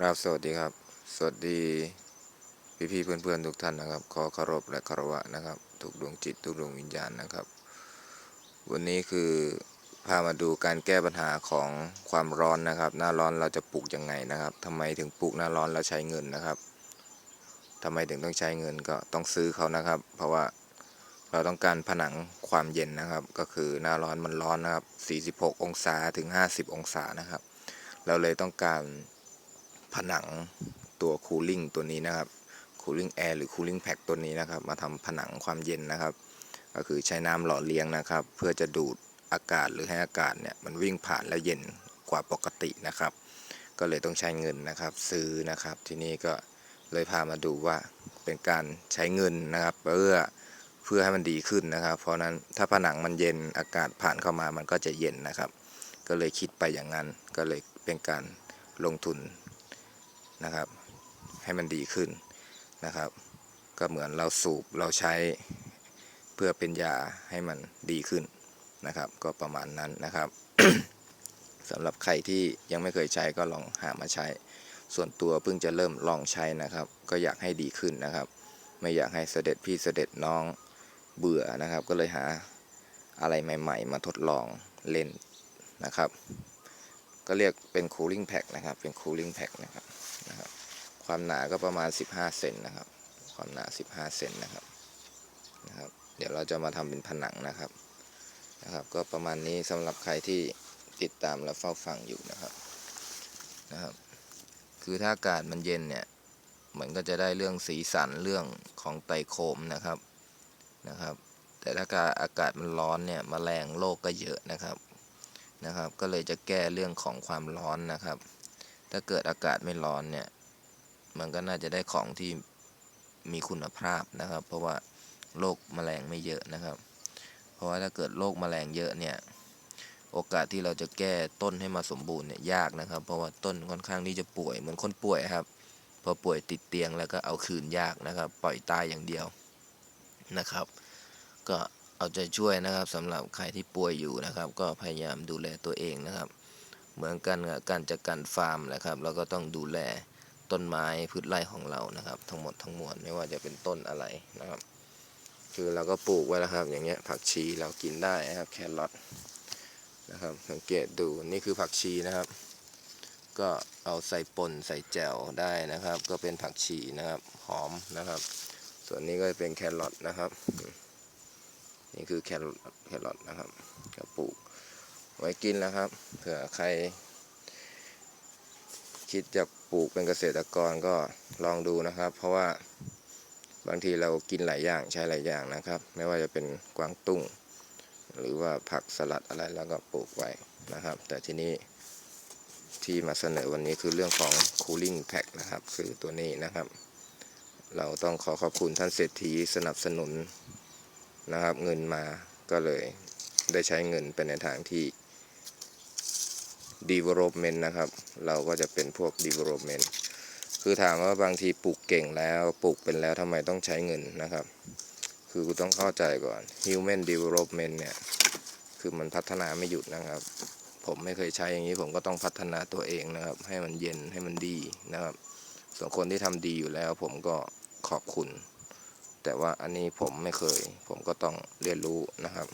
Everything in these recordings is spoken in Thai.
ครับสวัสดีครับ สวัสดีพี่พี่ๆเพื่อนเพื่อนๆทุกท่านนะครับ ขอเคารพและคารวะนะครับ ทุกดวงจิตทุกดวงวิญญาณนะครับ วันนี้คือพามาดูการแก้ปัญหาของความร้อนนะครับ หน้าร้อนเราจะปลูกยังไงนะครับทำไมถึงปลูกหน้าร้อนแล้วใช้เงินนะครับทำไมถึงต้องใช้เงินก็ต้องซื้อเขานะครับ เพราะว่าเราต้องการผนังความเย็นนะครับ ก็คือหน้าร้อนมันร้อนนะครับ 46 องศาถึง 50 องศานะครับ เราเลยต้องการ ผนังตัวคูลิ่งตัวนี้นะครับคูลิ่งแอร์หรือคูลิ่งแพ็กตัวนี้นะครับ มาทำผนังความเย็นนะครับ ก็คือใช้น้ำหล่อเลี้ยงนะครับ เพื่อจะดูดอากาศหรือให้อากาศเนี่ยมันวิ่งผ่านและเย็นกว่าปกตินะครับ ก็เลยต้องใช้เงินนะครับ ซื้อนะครับที่นี่ก็เลยพามาดูว่าเป็นการใช้เงินนะครับเพื่อเพื่อให้มันดีขึ้นนะครับ เพราะนั้นถ้าผนังมันเย็นอากาศผ่านเข้ามามันก็จะเย็นนะครับ ก็เลยคิดไปอย่างนั้นก็เลยเป็นการลงทุน นะครับ ให้มันดีขึ้นนะครับ ก็เหมือนเราสูบเราใช้เพื่อเป็นยาให้มันดีขึ้นนะครับ ก็ประมาณนั้นนะครับสำหรับใครที่ยังไม่เคยใช้ก็ลองหามาใช้ ส่วนตัวเพิ่งจะเริ่มลองใช้นะครับ ก็อยากให้ดีขึ้นนะครับ ไม่อยากให้เสด็จพี่เสด็จน้องเบื่อนะครับ ก็เลยหาอะไรใหม่ ๆ มาทดลองเล่นนะครับ ก็เรียกเป็น cooling pack นะครับเป็น cooling pack นะครับนะครับ ความหนาก็ประมาณ 15เซนนะครับ ความหนา 15เซนนะครับนะครับ เดี๋ยวเราจะมาทำเป็นผนังนะครับนะครับ ก็ประมาณนี้สำหรับใครที่ติดตามและเฝ้าฟังอยู่นะครับนะครับ คือถ้าอากาศมันเย็นเนี่ยมันก็จะได้เรื่องสีสันเรื่องของไตรโคมนะครับนะครับ แต่ถ้าอากาศมันร้อนเนี่ยมแมลงโรคก็เยอะนะครับ นะครับ ก็เลยจะแก้เรื่องของความร้อนนะครับ ถ้าเกิดอากาศไม่ร้อนเนี่ย มันก็น่าจะได้ของที่มีคุณภาพนะครับ เพราะว่าโรคแมลงไม่เยอะนะครับ เพราะว่าถ้าเกิดโรคแมลงเยอะเนี่ย โอกาสที่เราจะแก้ต้นให้มาสมบูรณ์เนี่ยยากนะครับ เพราะว่าต้นค่อนข้างที่จะป่วยเหมือนคนป่วยครับ พอป่วยติดเตียงแล้วก็เอาคืนยากนะครับ ปล่อยตายอย่างเดียวนะครับ ก็ เอาใจช่วยนะครับสำหรับใครที่ป่วยอยู่นะครับ ก็พยายามดูแลตัวเองนะครับ เหมือนกันกับการจัดการฟาร์มนะครับเราก็ต้องดูแลต้นไม้พืชไร่ของเรานะครับ ทั้งหมดทั้งมวลไม่ว่าจะเป็นต้นอะไรนะครับ คือเราก็ปลูกไว้แล้วครับ อย่างเงี้ยผักชีเรากินได้นะครับแครอทนะครับ สังเกตดูนี่คือผักชีนะครับ ก็เอาใส่ป่นใส่แจ่วได้นะครับ ก็เป็นผักชีนะครับหอมนะครับ ส่วนนี้ก็เป็นแครอทนะครับ นี่คือแครอทแครอทนะครับก็ปลูกไว้กินแล้วครับ เผื่อใคร คิดจะปลูกเป็นเกษตรกรก็ลองดูนะครับ เพราะว่าบางทีเรากินหลายอย่างใช้หลายอย่างนะครับ ไม่ว่าจะเป็นกวางตุ้ง หรือว่าผักสลัดอะไรแล้วก็ปลูกไว้นะครับ แต่ทีนี้ที่มาเสนอวันนี้คือเรื่องของ cooling pack นะครับ คือตัวนี้นะครับ เราต้องขอขอบคุณท่านเศรษฐีสนับสนุน นะครับ เงินมาก็เลยได้ใช้เงินไปในทางที่ development นะครับ เราก็จะเป็นพวก development คือถามว่าบางทีปลูกเก่งแล้วปลูกเป็นแล้วทำไมต้องใช้เงินนะครับ คือคุณต้องเข้าใจก่อน human development เนี่ย คือมันพัฒนาไม่หยุดนะครับ ผมไม่เคยใช้อย่างนี้ผมก็ต้องพัฒนาตัวเองนะครับ ให้มันเย็นให้มันดีนะครับ ส่วนคนที่ทำดีอยู่แล้วผมก็ขอบคุณ แต่ว่าอันนี้ผมไม่เคย ผมก็ต้องเรียนรู้นะครับ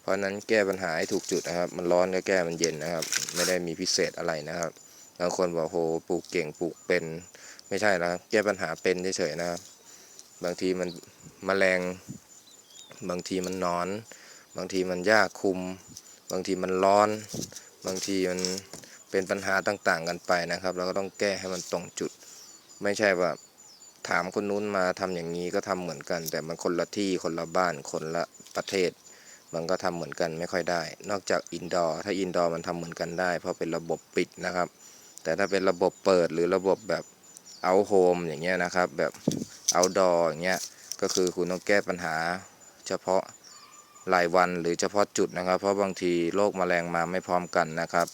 เพราะนั้นแก้ปัญหาให้ถูกจุดนะครับ มันร้อนก็แก้มันเย็นนะครับ ไม่ได้มีพิเศษอะไรนะครับบางคนบอกโหปลูกเก่งปลูกเป็นไม่ใช่นะแก้ปัญหาเป็นเฉยๆนะครับ บางทีมันมแมลง บางทีมันนอน บางทีมันยากคุม บางทีมันร้อน บางทีมันเป็นปัญหาต่างๆกันไปนะครับ เราก็ต้องแก้ให้มันตรงจุด ไม่ใช่ว่า ถามคนนู้นมาทำอย่างนี้ก็ทำเหมือนกัน แต่มันคนละที่คนละบ้านคนละประเทศ มันก็ทำเหมือนกันไม่ค่อยได้ นอกจากอินดอร์ถ้าอินดอร์มันทำเหมือนกันได้ เพราะเป็นระบบปิดนะครับ แต่ถ้าเป็นระบบเปิดหรือระบบแบบเอาโฮมอย่างเงี้ยนะครับ แบบเอาดออย่างเงี้ยก็คือคุณต้องแก้ปัญหา เฉพาะรายวันหรือเฉพาะจุดนะครับ เพราะบางทีโรคแมลงมาไม่พร้อมกันนะครับ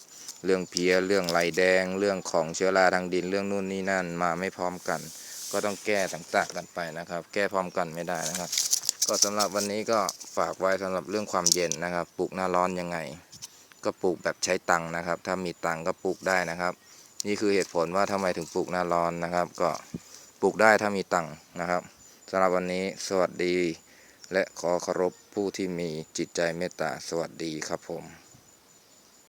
เรื่องเพี้ยเรื่องไรแดง เรื่องของเชื้อราทางดินเรื่องนู่นนี่นั่นมาไม่พร้อมกัน ก็ต้องแก้ต่างๆกันไปนะครับ แก้พร้อมกันไม่ได้นะครับ ก็สำหรับวันนี้ก็ฝากไว้สำหรับเรื่องความเย็นนะครับ ปลูกหน้าร้อนยังไง ก็ปลูกแบบใช้ตังค์นะครับ ถ้ามีตังค์ก็ปลูกได้นะครับ นี่คือเหตุผลว่าทำไมถึงปลูกหน้าร้อนนะครับ ก็ปลูกได้ถ้ามีตังค์นะครับสำหรับวันนี้สวัสดี และขอเคารพผู้ที่มีจิตใจเมตตาสวัสดีครับผม